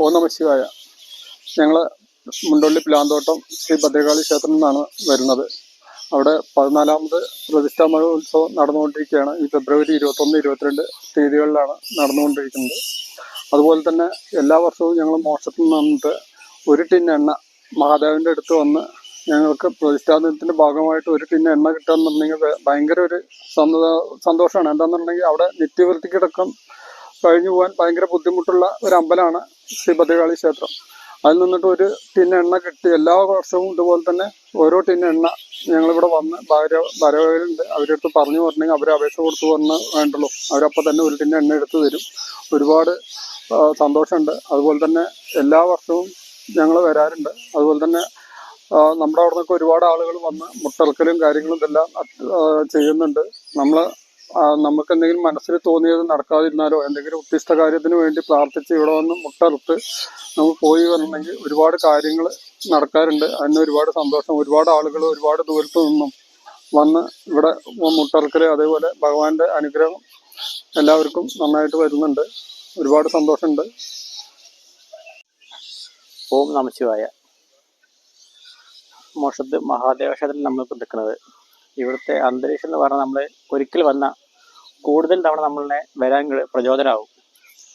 ഓ നമ ഞങ്ങൾ മുണ്ടൊള്ളി പ്ലാന്തോട്ടം ശ്രീ ഭദ്രകാളി ക്ഷേത്രം നിന്നാണ് വരുന്നത്. അവിടെ പതിനാലാമത് പ്രതിഷ്ഠാ മഹോത്സവം നടന്നുകൊണ്ടിരിക്കുകയാണ്. ഈ ഫെബ്രുവരി ഇരുപത്തൊന്ന് ഇരുപത്തിരണ്ട് തീയതികളിലാണ് നടന്നുകൊണ്ടിരിക്കുന്നത്. അതുപോലെ തന്നെ എല്ലാ വർഷവും ഞങ്ങൾ മോക്ഷത്തിൽ നിന്നിട്ട് ഒരു ടിൻ എണ്ണ മഹാദേവന്റെ അടുത്ത് വന്ന് ഞങ്ങൾക്ക് പ്രതിഷ്ഠാനത്തിന്റെ ഭാഗമായിട്ട് ഒരു ടിൻ എണ്ണ കിട്ടുകയെന്നുണ്ടെങ്കിൽ ഭയങ്കര ഒരു സന്തോ- സന്തോഷമാണ്. എന്താണെന്നുണ്ടെങ്കിൽ അവിടെ നിത്യവൃത്തിക്കിടക്കം കഴിഞ്ഞു പോകാൻ ഭയങ്കര ബുദ്ധിമുട്ടുള്ള ഒരു അമ്പലമാണ് ശ്രീ ഭദ്രകാളി ക്ഷേത്രം. അതിൽ നിന്നിട്ട് ഒരു ടിൻ എണ്ണ കിട്ടി. എല്ലാ വർഷവും ഇതുപോലെ തന്നെ ഓരോ ടിൻ എണ്ണ ഞങ്ങളിവിടെ വന്ന് ഭാര്യ ഭാര്യവരുണ്ട് അവരെടുത്ത് പറഞ്ഞു പറഞ്ഞെങ്കിൽ അവർ അപേക്ഷ കൊടുത്തു പറഞ്ഞ് വേണ്ടല്ലോ അവരപ്പോൾ തന്നെ ഒരു ടിൻ എണ്ണ എടുത്തു തരും. ഒരുപാട് സന്തോഷമുണ്ട്. അതുപോലെ തന്നെ എല്ലാ വർഷവും ഞങ്ങൾ വരാറുണ്ട്. അതുപോലെ തന്നെ നമ്മുടെ അവിടെ നിന്നൊക്കെ ഒരുപാട് ആളുകൾ വന്ന് മുട്ടൽക്കലും കാര്യങ്ങളും ഇതെല്ലാം ചെയ്യുന്നുണ്ട്. നമ്മൾ നമുക്ക് എന്തെങ്കിലും മനസ്സിൽ തോന്നിയത് നടക്കാതിരുന്നാലോ എന്തെങ്കിലും ഉദ്ദിഷ്ട കാര്യത്തിന് വേണ്ടി പ്രാർത്ഥിച്ച് ഇവിടെ വന്ന് മുട്ടറുത്ത് നമുക്ക് പോയി വരണമെങ്കിൽ ഒരുപാട് കാര്യങ്ങൾ നടക്കാറുണ്ട്. അതിന് ഒരുപാട് സന്തോഷം. ഒരുപാട് ആളുകൾ ഒരുപാട് ദൂരത്തു നിന്നും വന്ന് ഇവിടെ മുട്ടറക്കൽ അതേപോലെ ഭഗവാന്റെ അനുഗ്രഹം എല്ലാവർക്കും നന്നായിട്ട് വരുന്നുണ്ട്. ഒരുപാട് സന്തോഷമുണ്ട്. ഓം നമശിവായ മോഷത്ത് മഹാദേവ ക്ഷേത്രത്തിൽ നമ്മളിപ്പോൾ നിൽക്കുന്നത് ഇവിടുത്തെ അന്തരീക്ഷം എന്ന് പറഞ്ഞാൽ നമ്മൾ ഒരിക്കൽ വന്ന കൂടുതൽ തവണ നമ്മളെ വരാൻ പ്രചോദനമാവും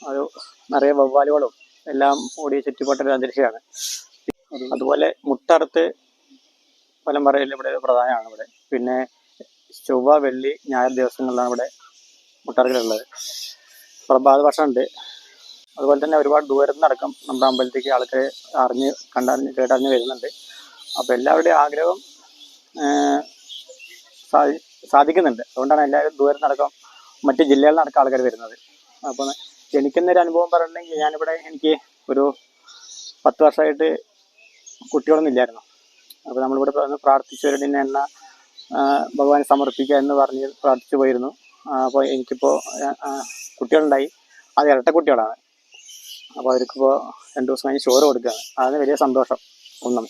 ഒരു നിറയെ വവ്വാലുകളും എല്ലാം ഓടിയ ചുറ്റുപാട്ടൊരു അന്തരീക്ഷമാണ്. അതുപോലെ മുട്ടറുത്ത് ഫലം പറയൽ ഇവിടെ പ്രധാനമാണ് ഇവിടെ. പിന്നെ ചൊവ്വ വെള്ളി ഞായർ ദിവസങ്ങളിലാണ് ഇവിടെ മുട്ടറക്കലുള്ളത് പ്രഭാത ഭക്ഷണമുണ്ട് അതുപോലെ തന്നെ ഒരുപാട് ദൂരത്ത് നടക്കും നമ്മുടെ അമ്പലത്തേക്ക് ആൾക്കാർ അറിഞ്ഞ് കണ്ടറിഞ്ഞ് കേട്ടറിഞ്ഞ് വരുന്നുണ്ട്. അപ്പോൾ എല്ലാവരുടെയും ആഗ്രഹം സാധി സാധിക്കുന്നുണ്ട്. അതുകൊണ്ടാണ് എല്ലാവരും ദൂരം നടക്കം മറ്റ് ജില്ലകളിൽ നടക്കാൻ ആൾക്കാർ വരുന്നത്. അപ്പോൾ എനിക്കെന്നൊരു അനുഭവം പറഞ്ഞിട്ടുണ്ടെങ്കിൽ ഞാനിവിടെ എനിക്ക് ഒരു പത്ത് വർഷമായിട്ട് കുട്ടികളൊന്നും ഇല്ലായിരുന്നു. അപ്പോൾ നമ്മളിവിടെ പ്രാർത്ഥിച്ചവരുടെ ആ, ഭഗവാനെ സമർപ്പിക്കുക എന്ന് പറഞ്ഞ് പ്രാർത്ഥിച്ചു പോയിരുന്നു. അപ്പോൾ എനിക്കിപ്പോൾ കുട്ടികളുണ്ടായി. അത് ഇരട്ട കുട്ടികളാണ്. അപ്പോൾ അവർക്കിപ്പോൾ രണ്ട് ദിവസം കഴിഞ്ഞ് ചോറ് കൊടുക്കുകയാണ്. അതിന് വലിയ സന്തോഷം. ഒന്നും